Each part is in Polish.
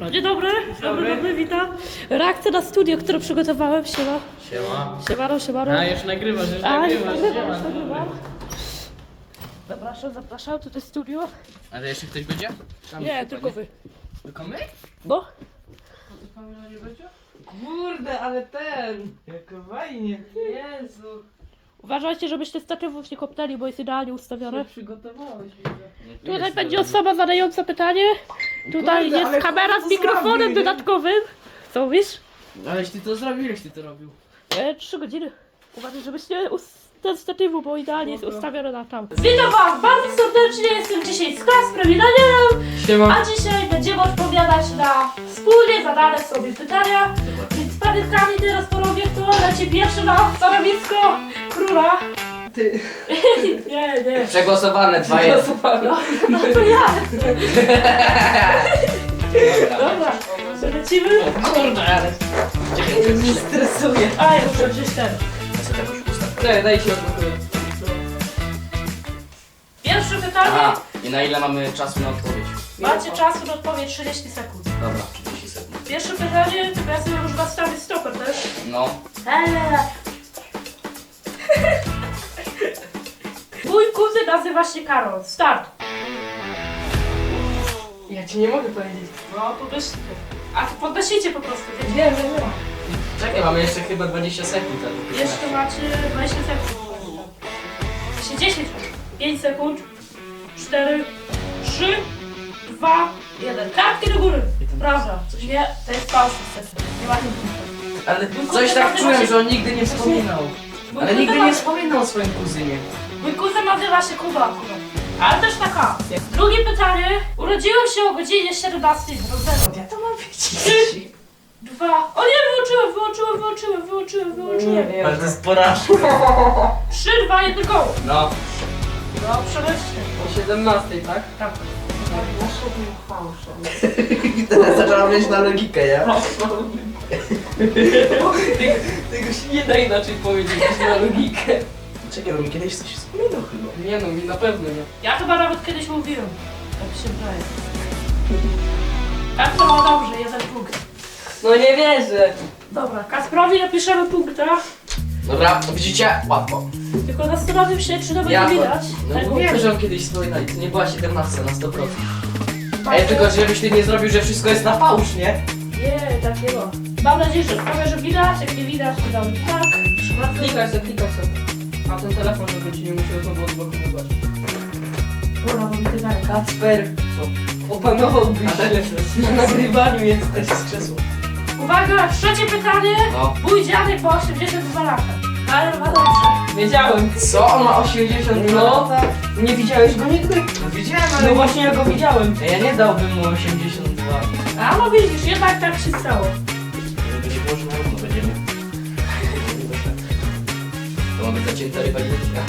No, dzień dobry, dobry, dobry, witam. Reakcja na studio, które przygotowałem, siema. Siema. Siemaro, siemaro. A, już nagrywasz, już A, już nagrywasz. nagrywam, siema. Zapraszam, zapraszam, tutaj studio. Ale jeszcze ktoś będzie? Tam Nie, tylko wy. Tylko my? No, Kamila nie będzie? Kurde, ale ten! Jak fajnie. Jezu. Uważajcie, żebyście statywów nie kopnęli, bo jest idealnie ustawione. Przygotowałeś, widzę. Tutaj będzie osoba zadająca pytanie. Tutaj Kurde, ale jest kamera z mikrofonem zrobił? dodatkowym. Co mówisz? Aleś ty to zrobił, ileś ty to robił? E, trzy godziny. Uważaj, żebyś nie us- ten statywu, bo idealnie jest ustawiony na tam. Witam was bardzo serdecznie, jestem dzisiaj z Danielem, Siema. a dzisiaj będziemy odpowiadać na wspólnie zadane sobie pytania. Pamiętkami teraz porobię, kto leci pierwszy na stanowisko króla. Ty. nie, nie. Przegłosowane dwa jest. No, no to ja. Dobra, lecimy. Kurde, ale... Czekaj, mnie stresuje. A, ja muszę wziąć ten. Czekaj, daj się odblokuję. Pierwsze pytanie. Aha, i na ile mamy czasu na odpowiedź? Macie czasu na odpowiedź 30 sekund. Dobra, 30 sekund. Pierwsze pytanie, to ja sobie już nastawię stoper też. No, Eee. Mój kuzyn nazywa się Karol. Start. Ja ci nie mogę powiedzieć. No, podnoś... A to podnosicie po prostu, wiecie? Wiem, wiem, wiem. Czekaj, mamy jeszcze chyba 20 sekund. albo Jeszcze macie 20 sekund. Jeszcze 10. 5 sekund. 4, 3, 2, 1. Kartki do góry. Prawda. Nie, to jest fałsz niestety. Nie ma tym punktu. Ale Mój coś tak czułem, się- że on nigdy nie wspominał. Mój Ale nigdy ma- nie wspominał o swoim kuzynie. Mój kuzyn nazywa się Kuba akurat. Ale też taka. Drugie pytanie. Urodziłem się o godzinie 17. Ja to mam wiedzieć. Dwa. O nie, wyłączyłem, wyłączyłem, wyłączyłem, wyłączyłem, wyłączyłem. wiem. ale to jest porażka. Trzy, dwa, jeden, go. No, No, przelećcie. O 17, tak? Tak. Teraz zaczęłam mieć na logikę, ja? Tego, tego się nie da inaczej powiedzieć niż na logikę. Czekaj, bo mi kiedyś coś wspominał chyba. Nie no, mi na pewno nie. Ja chyba nawet kiedyś mówiłem. Tak się wydaje. Tak to ma dobrze, jeden punkt. No nie wierzę. Dobra, Kasprowi napiszemy punkta. Dobra, to widzicie? Łatwo. Tylko zastanawiam się, czy to będzie Ja- widać. no Tak, Wiem, że on kiedyś wspominał i to nie była 17 na 100%. Ej, tylko żebyś ty nie zrobił, że wszystko jest na fałsz, nie? Nie, tak nie ma. Mam nadzieję, że w kamerze widać, jak nie widać, to dam tak. Klikaj sobie, klikaj sobie. A ten telefon, żeby ci nie musiał znowu odblokowywać. Dobra, bo mi ty daje. Kacper, opanowałbyś się. Na nagrywaniu jesteś z krzesła. Uwaga, trzecie pytanie. No. Mój dziadek ma 82 lata. Ale ma dobrze. Wiedziałem. Co? On ma 80 No, lat? nie widziałeś go nigdy? No widziałem, ale... No właśnie ja go widziałem. Ja nie dałbym mu 82. A no widzisz, jednak tak się stało. Żeby nie było, że na równo będziemy. To ma być zacięta rywalizacja.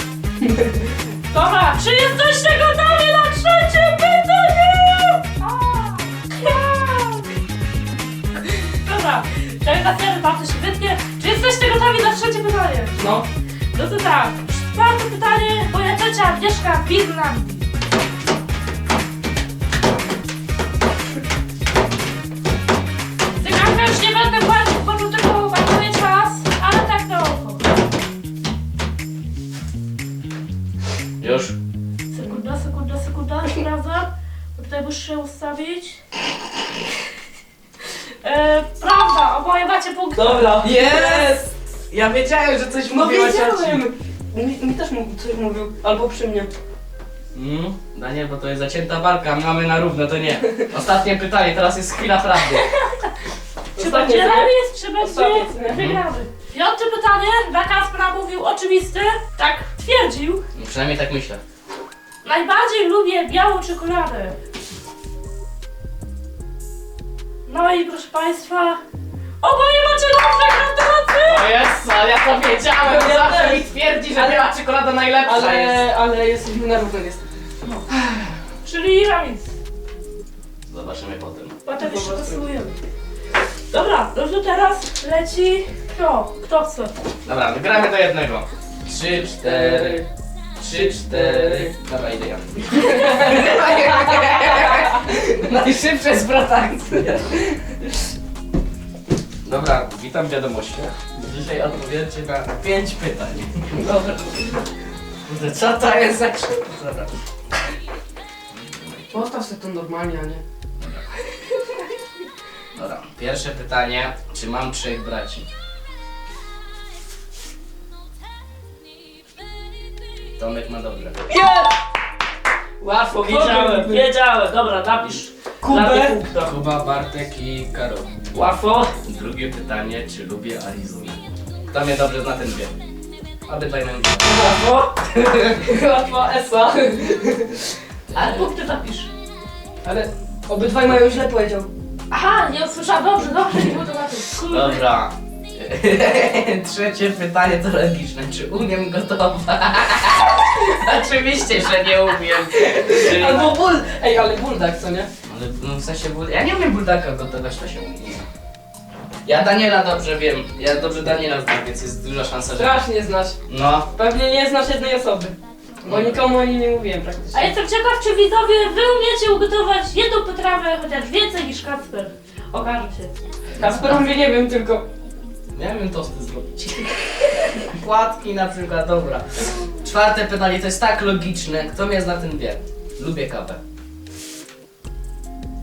Dobra, czy jesteście gotowi na trzecie Dobra, na serio bardzo się wytnie. Czy jesteście gotowi na trzecie pytanie? No. No to tak, czwarte pytanie. Moja ciocia mieszka w Irlandii. Zegarka już nie będę płacić, bo tu tylko marnuję czas, ale tak na oko. Już? Sekunda, sekunda, sekunda, sprawdzam. Bo Tutaj muszę się ustawić. E, prawda, oboje macie punkt. Dobra. Jest! Ja wiedziałem, że coś No mówiła wiedziałem. Mi, mi też coś mówił, albo przy mnie. Mm, Daniel, bo to jest zacięta walka, my mamy na równo, to nie. Ostatnie pytanie, teraz jest chwila prawdy. Czy Ostatnie, będzie co nie? remis, czy Ostatnie, będzie nie? wygrany? Piąte pytanie. Dla Kaspra mówił oczywisty. Tak twierdził. No, przynajmniej tak myślę. Najbardziej lubię białą czekoladę. No i proszę Państwa, oboje macie dobrze, gratulacje! O jest, ale ja to wiedziałem, Ja zawsze też. mi twierdzi, że Ale- biała czekolada najlepsza jest. Ale, ale jesteśmy na równo niestety. Czyli remis. Zobaczymy potem. Potem jeszcze dosłujemy. Dobra, no to teraz leci kto? Kto chce? Dobra, wygramy do jednego. Trzy, cztery. trzy, cztery. Dobra, idę ja. Najszybsze z bratancy. Dobra, witam w wiadomościach. Dzisiaj odpowiecie na pięć pytań. Dobra. Kurde, Co to jest za krzyk? Dobra. Postaw sobie to normalnie, a nie. Dobra, pierwsze pytanie. Czy mam trzech braci? Tomek ma dobrze. Łatwo, wiedziałem, wiedziałem. Dobra, napisz. Kubę. Kuba, Bartek i Karol. Łatwo. Drugie pytanie, czy lubię Arizona? Kto mnie dobrze zna, ten wie. Obydwaj mają Łatwo. Łatwa Esa. Ale punkty napisz. Ale obydwaj mają źle powiedział. Aha, nie usłyszałam. Dobrze, dobrze, nie było to napisz. Kurde. Dobra. Trzecie pytanie to logiczne. Czy umiem gotować? Oczywiście, że nie umiem. Czyli- Albo ból. Ej, ale buldak, co nie? Ale no, w sensie, bul- ja nie umiem buldaka gotować, to się umie. Ja Daniela dobrze wiem. Ja dobrze Daniela znam, więc jest duża szansa, że... Strasznie znasz. No. Pewnie nie znasz jednej osoby. Bo nikomu o niej nie mówiłem A praktycznie. jestem ciekaw, czy widzowie wy umiecie ugotować jedną potrawę, chociaż więcej niż Kacper. Okaże się. Kasper mówi nie wiem, tylko... Ja wiem tosty zrobić. Płatki na przykład, dobra. Czwarte pytanie, to jest tak logiczne. Kto mnie zna, ten wie. Lubię kawę.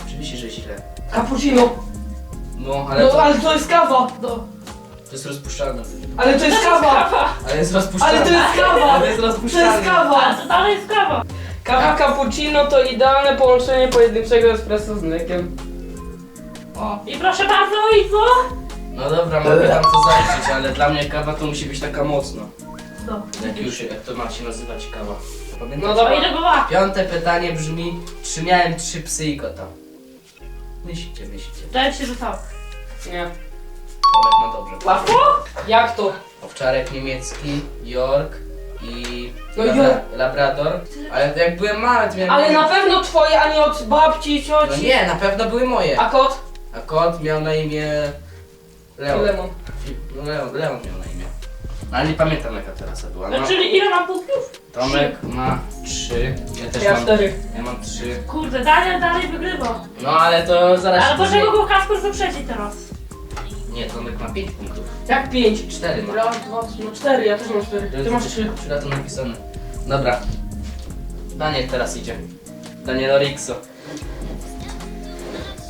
Oczywiście, że źle. Cappuccino. No, ale No, to, ale to jest kawa. No. to jest rozpuszczalne. Ale to jest kawa. Ale jest rozpuszczalne. Ale to jest kawa. Ale to jest To rozpuszczalne. jest A kawa. to dalej jest kawa. Kawa cappuccino to idealne połączenie pojedynczego espresso z mlekiem. O. I proszę bardzo, i co? No dobra, mogę tam to zaliczyć, ale dla mnie kawa to musi być taka mocna. No. Jak już, jak to ma się nazywać kawa. Pamiętasz? No To dobra. ile była? Piąte pytanie brzmi, czy miałem trzy psy i kota? Myślicie, myślicie. Daję ci rzucał. Nie. Tomek ma dobrze. Łatwo? Jak to? Owczarek niemiecki, York i No labra York. Labrador. Ale jak byłem mały, to miałem... Ale na pewno twoje, a nie od babci, No cioci. nie, na pewno były moje. A kot? A kot miał na imię... Leon. Lemon. No Leon, Leon miał na imię. No, Ale nie pamiętam jaka teraz była. No, No, czyli ile mam punktów? Tomek ma trzy, ja też Ja mam... cztery. Ja mam trzy. Kurde, Daniel dalej wygrywa. No ale to zaraz... Ale się dlaczego dowie- go Kasper zaprzedzi teraz? Nie, Tomek ma pięć punktów. Jak pięć? Cztery ma. Raz, dwa, trzy, no cztery, ja też mam cztery. Ty masz trzy. Trzy to napisane. Dobra. Daniel teraz idzie. Daniel Orixo.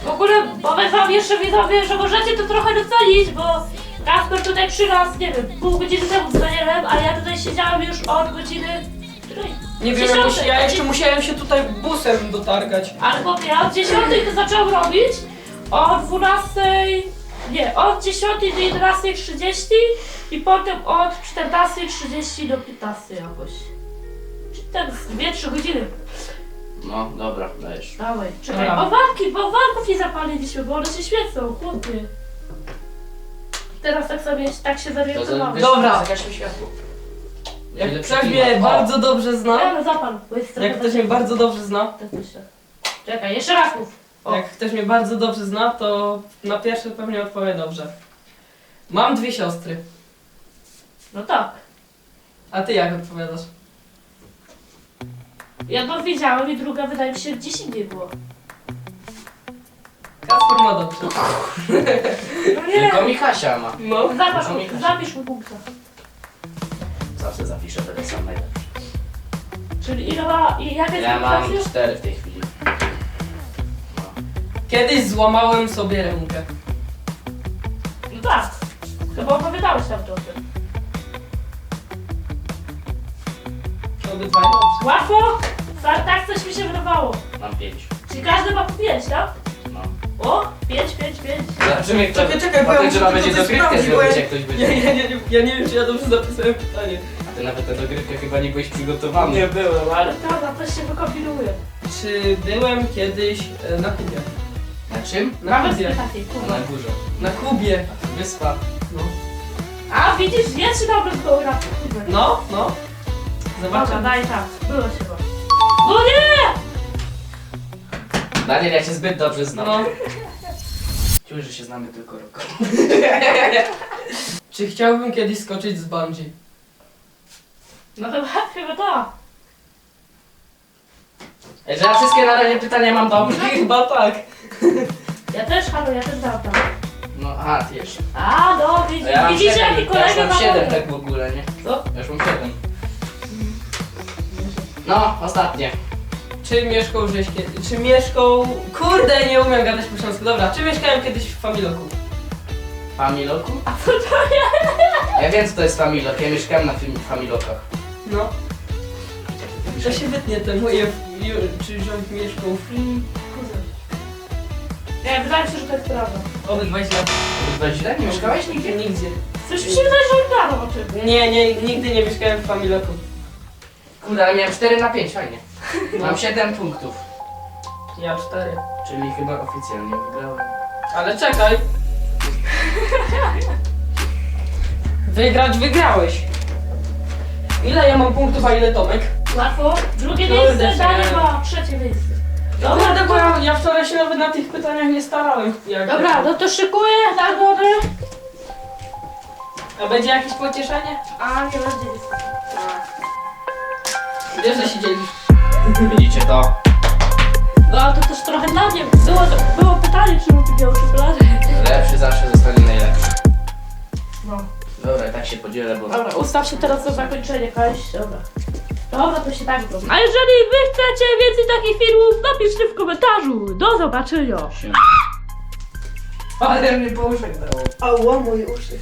W ogóle powiem wam jeszcze widzowie, że możecie to trochę docenić, bo Kasper tutaj przy nas, nie wiem, pół godziny temu z Danielem, a ja tutaj siedziałam już od godziny... której? Nie wiem, Dziesiątej. ja jeszcze musiałem się tutaj busem dotargać. Albo ja od 10 to zacząłem robić, o 12... Nie, od 10 do 11.30 i potem od 14.30 do 15 jakoś. Czyli tak z 2-3 godziny. No, dobra, dajesz. Dawaj, czekaj, Dobra. o walki, bo walków nie zapaliliśmy, bo one się świecą, chłopie. Teraz tak sobie, tak się To za, zorientowałam. wiesz, Dobra. Światło. Jak ktoś mnie bardzo dobrze zna, Ja zapal, bo jest trochę jak ktoś mnie bardzo dobrze zna, Tak myślę. Czekaj, jeszcze raz mów. O. jak ktoś mnie bardzo dobrze zna, to na pierwsze pewnie odpowie dobrze. Mam dwie siostry. No tak. A ty jak odpowiadasz? Jedną widziałem i druga wydaje mi się gdzieś indziej było. Kasper ma dobrze. No nie, Tylko Michasia ma. No. zapisz, Michasia. zapisz mu punkta. Zawsze zapiszę tyle sam najlepszy. Czyli ile ma, i jaka jest Ja mam punktacja? cztery w tej chwili. No. Kiedyś złamałem sobie rękę. No tak. Chyba opowiadałeś tam o tym. Obydwaj dobrze. Łatwo? Tak, tak coś mi się wydawało. Mam pięć. Czyli każdy ma po pięć, tak? O, pięć, pięć, pięć. Zobaczymy kto... Czekaj, czekaj, bo ja muszę tylko będzie coś dogrywkę sprawdzić, bo zrobić, ja- jak ktoś będzie. ja, ja, ja nie wiem, czy ja dobrze zapisałem pytanie. A ty nawet na dogrywkę chyba nie byłeś przygotowany. Nie byłem, ale to na coś się wykombinuje. Czy byłem kiedyś e, na Kubie? Na czym? Na Nawet Kubie. takiej, na górze. Na Kubie. A to wyspa. No. A widzisz, jest dobry geografii, kurwa. No, no. Dobra, Zobaczymy. daj tak, było się go. No nie! Daniel, ja cię zbyt dobrze znam. No. Czuję, że się znamy tylko rok. Czy chciałbym kiedyś skoczyć z bungee? No to chyba to. Ej, Że ja wszystkie na razie pytania mam dobrze? Chyba tak. Ja też, halo, ja też dałam tam. No, aha, ty jeszcze. A, no, widz, Ja mam widzicie siedem, jaki Ja już kolega mam ma 7 dobre. tak w ogóle, nie? Co? Ja już mam 7. No, ostatnie. Czy mieszkał żeś kiedy... Czy mieszkał... Kurde, nie umiem gadać po śląsku. Dobra, czy mieszkałem kiedyś w Familoku? Familoku? A co to jest? Ja wiem co to jest Familok, ja mieszkałem na fam- Familokach. No. To się wytnie te moje... ju- Czy rząd mieszkał w... Nie, wydaje mi się, że to jest prawda. Obydwaj źle. Byłeś źle? Nie mieszkałeś nigdzie? Nigdzie. Coś mi się wydaje, że on gadał o czym. Nie, nie, nigdy nie mieszkałem w Familoku. Kurde, ale miałem 4 na 5, fajnie. No. Mam 7 punktów, Ja cztery. czyli chyba oficjalnie wygrałem. Ale czekaj. Wygrać wygrałeś. Ile ja mam punktów, a ile Tomek? Łatwo. Drugie Kurde, miejsce. Daniel ma trzecie miejsce. Dobra, Dobra, bo to, ja, ja wczoraj się nawet na tych pytaniach nie starałem. Jak dobra, no to szykuję nagrodę. A będzie jakieś pocieszenie? A, nie będzie nic. Wiesz, że się dzielisz. Widzicie to? No, ale to też trochę dla mnie. Było, było pytanie, czy lubi białą czekoladę. Lepszy zawsze zostanie najlepszy. No. Dobra, i tak się podzielę, bo... Dobra, ustaw się teraz na zakończenie jakaś. Dobra. Dobra, to się tak zrobi. A jeżeli wy chcecie więcej takich filmów, napiszcie w komentarzu. Do zobaczenia. Ale mnie po uszach dało. Ała, moje uszy.